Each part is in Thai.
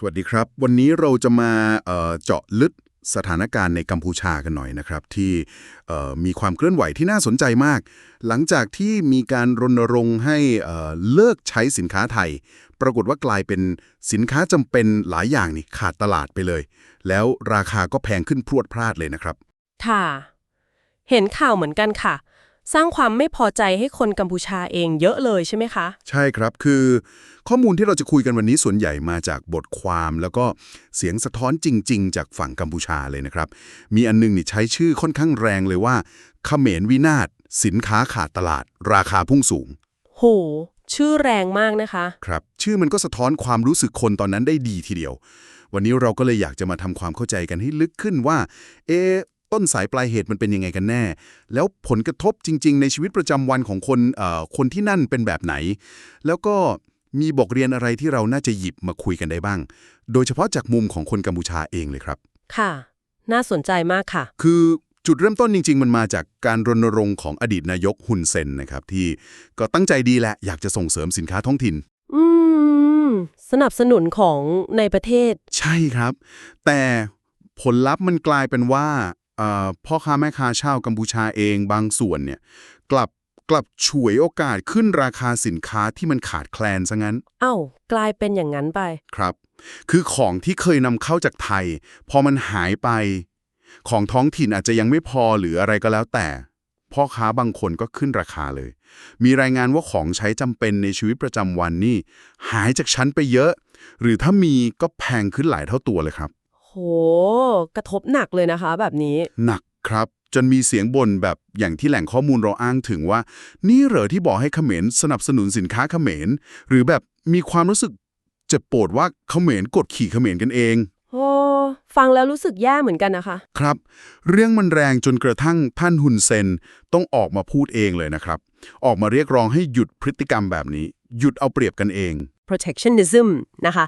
สวัสดีครับ วันนี้เราจะมาเเจาะลึกสถานการณ์ในกัมพูชากันหน่อยนะครับ ที่มีความเคลื่อนไหวที่น่าสนใจมาก หลังจากที่มีการรณรงค์ให้เอ่อเลิกใช้สินค้าไทย ปรากฏว่ากลายเป็นสินค้าจำเป็นหลายอย่างนี่ขาดตลาดไปเลย แล้วราคาก็แพงขึ้นพรวดพลาดเลยนะครับค่ะเห็นข่าวเหมือนกันค่ะ สร้างความไม่พอใจให้คนกัมพูชาเองเยอะเลยใช่ไหมคะ ใช่ครับคือข้อมูลที่เราจะคุยกันวันนี้ส่วนใหญ่มาจากบทความ แล้วก็เสียงสะท้อนจริง ๆ จากฝั่งกัมพูชาเลยนะครับ มีอันนึงนี่ใช้ชื่อค่อนข้างแรงเลยว่าเขมรวินาศสินค้าขาดตลาด ราคาพุ่งสูง โห ชื่อแรงมากนะคะ ครับ ชื่อมันก็สะท้อนความรู้สึกคนตอนนั้นได้ดีทีเดียว วันนี้เราก็เลยอยากจะมาทำความเข้าใจกันให้ลึกขึ้นว่า เอะ ต้นสายปลายเหตุมันเป็นยังไงกันแน่ แล้วผลกระทบจริง ๆ ในชีวิตประจำวันของคนเอ่อคนที่นั่นเป็นแบบไหน แล้วก็มีบทเรียนอะไรที่เราน่าจะหยิบมาคุยกันได้บ้าง โดยเฉพาะจากมุมของคนกัมพูชาเองเลยครับ ค่ะ น่าสนใจมากค่ะ คือจุดเริ่มต้นจริง ๆ มันมาจากการรณรงค์ของอดีตนายกฮุนเซนนะครับที่ก็ตั้งใจดีแหละอยากจะส่งเสริมสินค้าท้องถิ่น อืม สนับสนุนของในประเทศ ใช่ครับ แต่ผลลัพธ์มันกลายเป็นว่าเอ่อ พ่อค้าแม่ค้าชาวกัมพูชาเองบางส่วนเนี่ยกลับกลับฉวยโอกาสขึ้นราคาสินค้าที่มันขาดแคลนซะงั้น เอ้ากลายเป็นอย่างนั้นไป ครับ คือของที่เคยนำเข้าจากไทย พอมันหายไป ของท้องถิ่นอาจจะยังไม่พอหรืออะไรก็แล้วแต่ พ่อค้าบางคนก็ขึ้นราคาเลย มีรายงานว่าของใช้จำเป็นในชีวิตประจำวันนี่หายจากชั้นไปเยอะ หรือถ้ามีก็แพงขึ้นหลายเท่าตัวเลยครับ โห กระทบหนักเลยนะคะแบบนี้ หนักครับ จนมีเสียงบ่นแบบอย่างที่แหล่งข้อมูลเราอ้างถึงว่า นี่เหรอที่บอกให้เขมรสนับสนุนสินค้าเขมร หรือแบบมีความรู้สึกเจ็บปวดว่าเขมรกดขี่เขมรกันเอง โอ้ฟังแล้วรู้สึกแย่เหมือนกันนะคะ ครับ เรื่องมันแรงจนกระทั่งท่านฮุนเซนต้องออกมาพูดเองเลยนะครับ ออกมาเรียกร้องให้หยุดพฤติกรรมแบบนี้ หยุดเอาเปรียบกันเอง protectionism นะคะ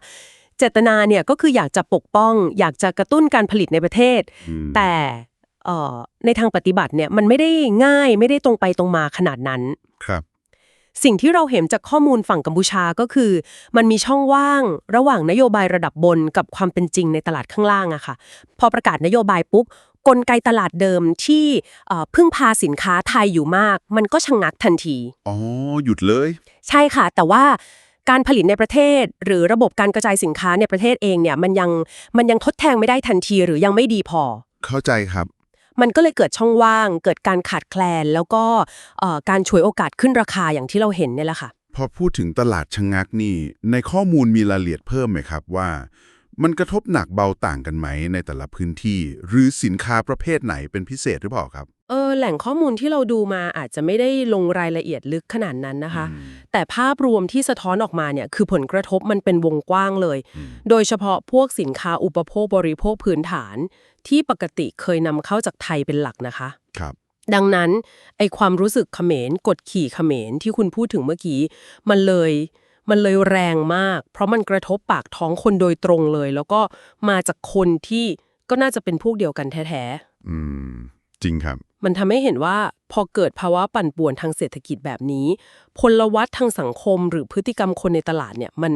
เจตนาเนี่ยก็คืออยากจะปกป้อง อยากจะกระตุ้นการผลิตในประเทศอืมแต่เอ่อในทางปฏิบัติเนี่ยมันไม่ได้ง่ายไม่ได้ตรงไปตรงมาขนาดนั้นครับสิ่งที่เราเห็นจากข้อมูลฝั่งกัมพูชาก็คือ มันมีช่องว่างระหว่างนโยบายระดับบนกับความเป็นจริงในตลาดข้างล่างอะค่ะ พอประกาศนโยบายปุ๊บกลไกตลาดเดิมที่เอ่อพึ่งพาสินค้าไทยอยู่มาก มันก็ชะงักทันที อ๋อ หยุดเลย ใช่ค่ะ แต่ว่า การผลิตในประเทศ หรือระบบการกระจายสินค้าในประเทศเองเนี่ยมันยังมันยังทดแทนไม่ได้ทันทีหรือยังไม่ดีพอ เข้าใจครับ มันก็เลยเกิดช่องว่าง เกิดการขาดแคลน แล้วก็เอ่อการฉวยโอกาสขึ้นราคาอย่างที่เราเห็นเนี่ยแหละค่ะ พอพูดถึงตลาดชะงงักนี่ ในข้อมูลมีรายละเอียดเพิ่มไหมครับว่า มันกระทบหนักเบาต่างกันไหมในแต่ละพื้นที่ หรือสินค้าประเภทไหนเป็นพิเศษหรือเปล่าครับ เออแหล่งข้อมูลที่เราดูมาอาจจะไม่ได้ลงรายละเอียดลึกขนาดนั้นนะคะ แต่ภาพรวมที่สะท้อนออกมาเนี่ยคือผลกระทบมันเป็นวงกว้างเลย โดยเฉพาะพวกสินค้าอุปโภคบริโภคพื้นฐาน ที่ปกติเคยนำเข้าจากไทยเป็นหลักนะคะครับดังนั้นไอความรู้สึกเขมรกดขี่เขมรที่คุณพูดถึงเมื่อกี้ มันเลยมันเลยแรงมาก เพราะมันกระทบปากท้องคนโดยตรงเลย แล้วก็มาจากคนที่ก็น่าจะเป็นพวกเดียวกันแท้อืมจริงครับๆ มันทำให้เห็นว่าพอเกิดภาวะปั่นป่วนทางเศรษฐกิจแบบนี้ พลวัตทางสังคมหรือพฤติกรรมคนในตลาดเนี่ยมัน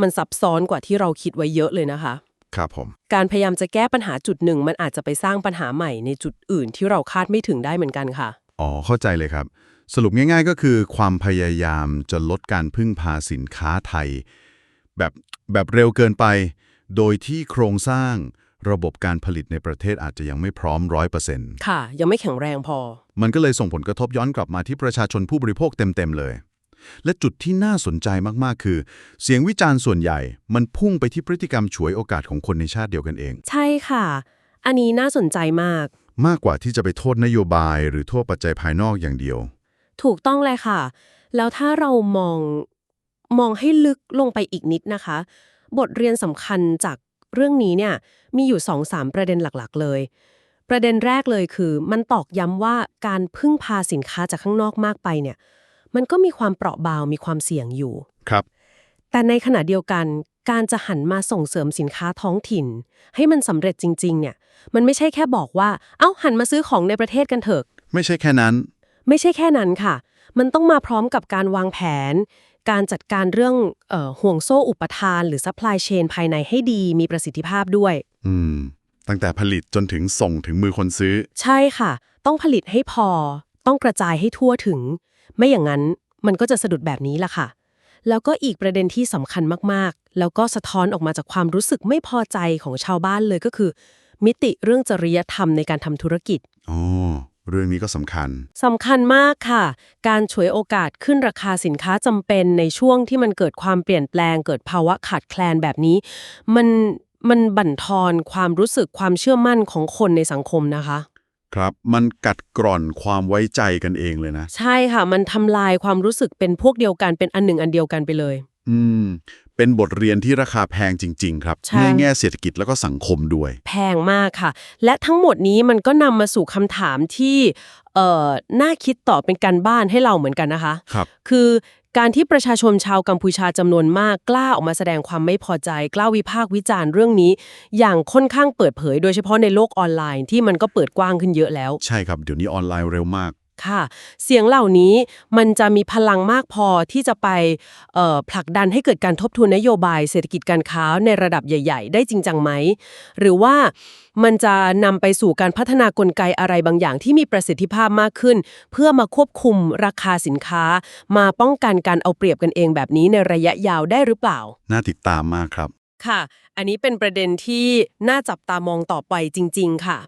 มันซับซ้อนกว่าที่เราคิดไว้เยอะเลยนะคะ ครับผม การพยายามจะแก้ปัญหาจุดหนึ่ง มันอาจจะไปสร้างปัญหาใหม่ในจุดอื่นที่เราคาดไม่ถึงได้เหมือนกันค่ะ อ๋อ เข้าใจเลยครับ สรุปง่าย ๆ ก็คือความพยายามจะลดการพึ่งพาสินค้าไทย แบบแบบเร็วเกินไป โดยที่โครงสร้าง ระบบการผลิตในประเทศอาจจะยังไม่พร้อมร้อยเปอร์เซ็นต์ค่ะ ยังไม่แข็งแรงพอ มันก็เลยส่งผลกระทบย้อนกลับมาที่ประชาชนผู้บริโภคเต็ม ๆ เลย และจุดที่น่าสนใจมาก ๆ คือ เสียงวิจารณ์ส่วนใหญ่ มันพุ่งไปที่พฤติกรรมฉวยโอกาสของคนในชาติเดียวกันเอง ใช่ค่ะ อันนี้น่าสนใจมาก มากกว่าที่จะไปโทษนโยบาย หรือโทษปัจจัยภายนอกอย่างเดียว ถูกต้องเลยค่ะ แล้วถ้าเรามองมองให้ลึกลงไปอีกนิดนะคะ บทเรียนสำคัญจาก เรื่องนี้เนี่ยมีอยู่2อสามประเด็นหลักๆ เลย ประเด็นแรกเลยคือมันตอกย้ำว่าการพึ่งพาสินค้าจากข้างนอกมากไปเนี่ยมันก็มีความเปราะบางมีความเสี่ยงอยู่ ครับ แต่ในขณะเดียวกันการจะหันมาส่งเสริมสินค้าท้องถิ่น ให้มันสำเร็จจริง ๆ เนี่ย มันไม่ใช่แค่บอกว่า เอ้าหันมาซื้อของในประเทศกันเถอะ ไม่ใช่แค่นั้น ไม่ใช่แค่นั้นค่ะ มันต้องมาพร้อมกับการวางแผน การจัดการเรื่องเออห่วงโซ่อุปทานหรือ supply chain ภายในให้ดีมีประสิทธิภาพด้วย อืม ตั้งแต่ผลิตจนถึงส่งถึงมือคนซื้อ ใช่ค่ะ ต้องผลิตให้พอ ต้องกระจายให้ทั่วถึง ไม่อย่างนั้นมันก็จะสะดุดแบบนี้ล่ะค่ะ แล้วก็อีกประเด็นที่สำคัญมากๆ แล้วก็สะท้อนออกมาจากความรู้สึกไม่พอใจของชาวบ้านเลยก็คือ มิติเรื่องจริยธรรมในการทำธุรกิจอ๋อ เรื่องนี้ก็สำคัญสำคัญมากค่ะ การฉวยโอกาสขึ้นราคาสินค้าจำเป็นในช่วงที่มันเกิดความเปลี่ยนแปลง เกิดภาวะขาดแคลนแบบนี้ มันมันบั่นทอนความรู้สึกความเชื่อมั่นของคนในสังคมนะคะ ครับ มันกัดกร่อนความไว้ใจกันเองเลยนะ ใช่ค่ะ มันทำลายความรู้สึกเป็นพวกเดียวกันเป็นอันหนึ่งอันเดียวกันไปเลย อืม เป็นบทเรียนที่ราคาแพงจริง ๆ ครับใช่ ในแง่เศรษฐกิจแล้วก็สังคมด้วย แพงมากค่ะ และทั้งหมดนี้มันก็นำมาสู่คำถามที่เอ่อน่าคิดต่อเป็นการบ้านให้เราเหมือนกันนะคะ ครับ คือการที่ประชาชนชาวกัมพูชาจำนวนมากกล้าออกมาแสดงความไม่พอใจ กล้าวิพากษ์วิจารณ์เรื่องนี้ อย่างค่อนข้างเปิดเผย โดยเฉพาะในโลกออนไลน์ที่มันก็เปิดกว้างขึ้นเยอะแล้ว ใช่ครับ เดี๋ยวนี้ออนไลน์เร็วมาก ค่ะ เสียงเหล่านี้มันจะมีพลังมากพอที่จะไปเอ่อผลักดันให้เกิดการทบทวนนโยบายเศรษฐกิจการค้าในระดับใหญ่ ๆ ได้จริงจังไหม หรือว่ามันจะนำไปสู่การพัฒนากลไกอะไรบางอย่างที่มีประสิทธิภาพมากขึ้น เพื่อมาควบคุมราคาสินค้า มาป้องกันการเอาเปรียบกันเองแบบนี้ในระยะยาวได้หรือเปล่า น่าติดตามมากครับ ค่ะ อันนี้เป็นประเด็นที่น่าจับตามองต่อไปจริง ๆ ค่ะ